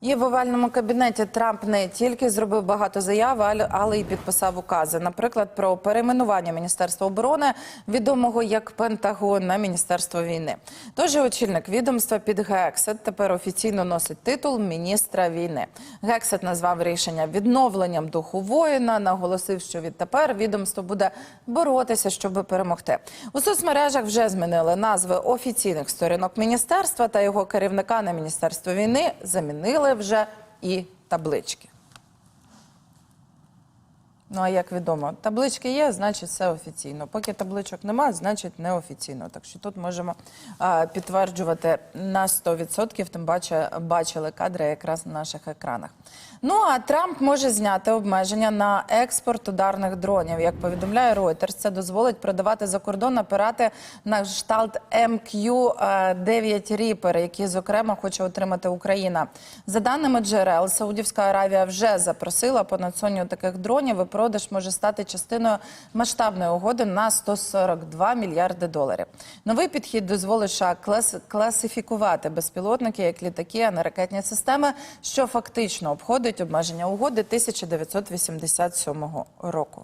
І в овальному кабінеті Трамп не тільки зробив багато заяв, але- й підписав укази. Наприклад, про перейменування Міністерства оборони, відомого як Пентагон, на Міністерство війни. Тож очільник відомства під Гексет тепер офіційно носить титул міністра війни. Гексет назвав рішення відновленням духу воїна. Наголосив, що відтепер відомство буде боротися, щоб перемогти. У соцмережах вже змінили назви офіційних сторінок міністерства та його керівника на міністерство війни замінили вже і таблички. Ну а як відомо, таблички є, значить все офіційно. Поки табличок немає, значить неофіційно. Так що тут можемо а, підтверджувати на 100%, тим паче бачили кадри якраз на наших екранах. Ну а Трамп може зняти обмеження на експорт ударних дронів. Як повідомляє Reuters, це дозволить продавати за кордон апарати на кшталт МК-9 Ріпер, які зокрема хоче отримати Україна. За даними джерел, Саудівська Аравія вже запросила понад сотню таких дронів. І продаж може стати частиною масштабної угоди на 142 мільярди доларів. Новий підхід дозволить США клас- класифікувати безпілотники як літаки, а не ракетні системи, що фактично обходить обмеження угоди 1987 року.